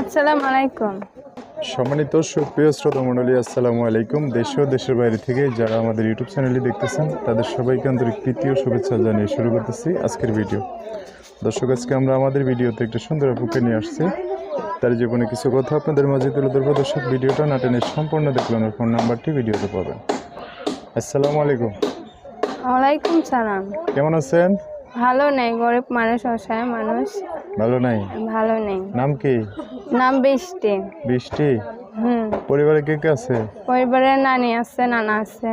আসসালামু আলাইকুম। সম্মানিত সুপ্রিয় শ্রোতা মণ্ডলী আসসালামু আলাইকুম। দেশ ও দেশের বাইরে থেকে যারা আমাদের ইউটিউব চ্যানেলটি দেখতেছেন তাদের সবাইকে আন্তরিক প্রীতি ও শুভেচ্ছা জানিয়ে শুরু করতেছি আজকের ভিডিও। দর্শক আজকে আমরা আমাদের ভিডিওতে একটা সুন্দর আপুকে নিয়ে আসছি। তার জীবনে কিছু কথা আপনাদের মাঝে তুলে ধরবো। দর্শক ভিডিওটা নাটেনের সম্পূর্ণ দেখলে ওনার ফোন নাম্বারটি ভিডিওতে পাবেন। আসসালামু আলাইকুম। ওয়ালাইকুম সালাম। কেমন আছেন? ভালো নেই গরিব মানুষ অসহায় মানুষ। ভালো নাই? ভালো নেই। নাম কি? নাম বৃষ্টি। বৃষ্টি? হুম। পরিবারে কে কে আছে? পরিবারে নানি আছে নানা আছে।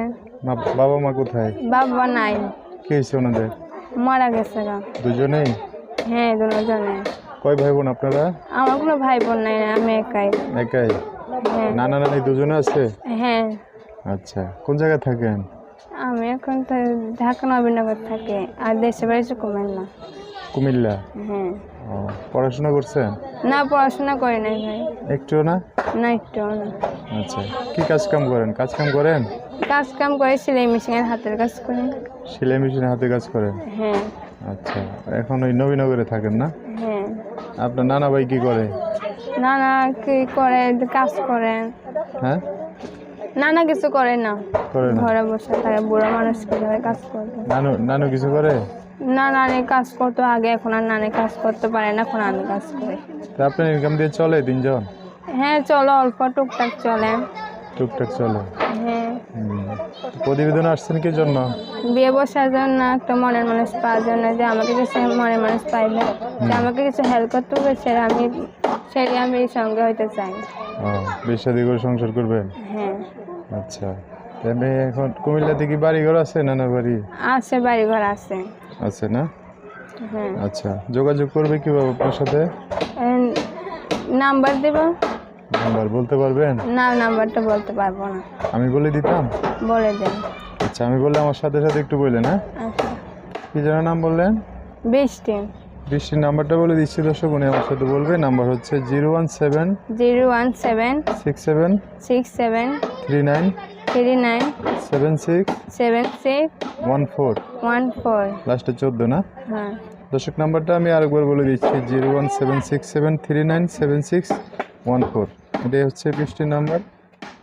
বাবা মা কোথায়? বাবা নাই। কি হয়েছে ওনাদের? মারা গেছে গা। দুজনেই হ্যাঁ দুজনে। কয় ভাই বোন আপনারা? আমার কোনো ভাই বোন নাই আমি একাই। একাই? হ্যাঁ। নানা নানি দুজনে আছে? হ্যাঁ। আচ্ছা কোন জায়গায় থাকেন? আমি এখন তো ঢাকা নবীনগর থাকি আর দেশে বাড়ি কুমিল্লা কুমিল্লা? হ্যাঁ ও পড়াশোনা করছেন? না পড়াশোনা করি নাই ভাই। একটুও না? না একটু না। আচ্ছা কি কাজ কাম করেন? কাজ কাম করেন? কাজ কাম করে সেলাই মেশিনের হাতের কাজ করেন সেলাই মেশিনে হাতে কাজ করেন? হ্যাঁ। আচ্ছা এখন ওই নবীনগরে থাকেন না? হ্যাঁ। আপনার নানা ভাই কি করে? নানা কি করে কাজ করেন? হ্যাঁ? নানা কিছু করে না। করে ঘরে বসে থাকে বুড়ো মানুষ কীভাবে কাজ করবে? নানু নানু কিছু করে? না নানি কাজ করতো আগে এখন আর নানি কাজ করতে পারে না এখন আমি কাজ করি। আপনার ইনকাম দিয়ে চলে তিনজন হ্যাঁ চলো অল্প টুকটাক চলে। টুকটাক চলে? হ্যাঁ। প্রতিবেদন আসছেন কি জন্য? বিয়ে বসার জন্য একটা মনের মানুষ পাওয়ার জন্য যে আমাকে কিছু মনের মানুষ পাইলে যে আমাকে কিছু হেল্প করতে হবে সেটা আমি সেটা আমি সঙ্গে হইতে চাই। ও করে সংসার করবেন? হ্যাঁ। আচ্ছা। তাহলে এখন কুমিল্লাতে কি বাড়ি ঘর আছে নানা বাড়ি? আছে বাড়ি ঘর আছে। আছে না? হ্যাঁ। আচ্ছা যোগাযোগ করবে কীভাবে আপনার সাথে? নাম্বার দেব? নাম্বার বলতে পারবেন? না নাম্বারটা বলতে পারব না। আমি বলে দিতাম? বলে দেন। আচ্ছা আমি বললে আমার সাথে সাথে একটু বললেন হ্যাঁ আচ্ছা। কি যেন নাম বললেন? বৃষ্টি। বৃষ্টির নাম্বারটা বলে দিচ্ছি দর্শক উনি আমার সাথে বলবে। নাম্বার হচ্ছে zero one seven zero one seven six seven six seven three nine three nine seven six seven six one four. One four. লাস্টে চোদ্দ না? হ্যাঁ। দর্শক নাম্বারটা আমি আরেকবার বলে দিচ্ছি zero one seven six seven three nine seven six one four. এটাই হচ্ছে বৃষ্টির নাম্বার।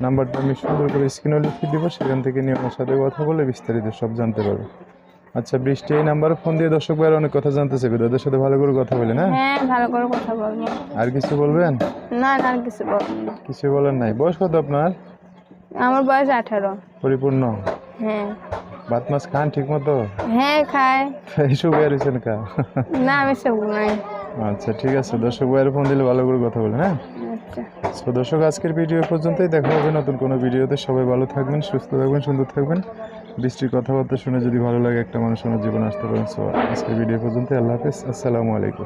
নাম্বারটা আমি সুন্দর করে স্ক্রিনে লিখে দিব সেখান থেকে নিয়ে আমার সাথে কথা বলে বিস্তারিত সব জানতে পারবে। আচ্ছা বৃষ্টি এই নাম্বারে ফোন দিয়ে দর্শক ভাইয়ের অনেক কথা জানতে চাইবে তাদের সাথে ভালো করে কথা বলে না? হ্যাঁ ভালো করে কথা বলব। আর কিছু বলবেন? না না আর কিছু বলব কিছু বলেন নাই। বয়স কত আপনার? আমার বয়স আঠারো। পরিপূর্ণ? হ্যাঁ। ভাত মাছ খান ঠিক মতো হ্যাঁ খায়। এইসব বের হয়েছেন কা? না আমি সব নাই। আচ্ছা ঠিক আছে দর্শক ভাইয়ের ফোন দিলে ভালো করে কথা বলেন হ্যাঁ? আচ্ছা। তো দর্শক আজকের ভিডিও পর্যন্তই। দেখা হবে নতুন কোনো ভিডিওতে। সবাই ভালো থাকবেন সুস্থ থাকবেন সুন্দর থাকবেন। বৃষ্টির কথাবার্তা শুনে যদি ভালো লাগে একটা মানুষ আমার জীবনে আসতে পারেন। সো আজকের ভিডিও পর্যন্তই। আল্লাহ হাফিজ। আসসালামু আলাইকুম।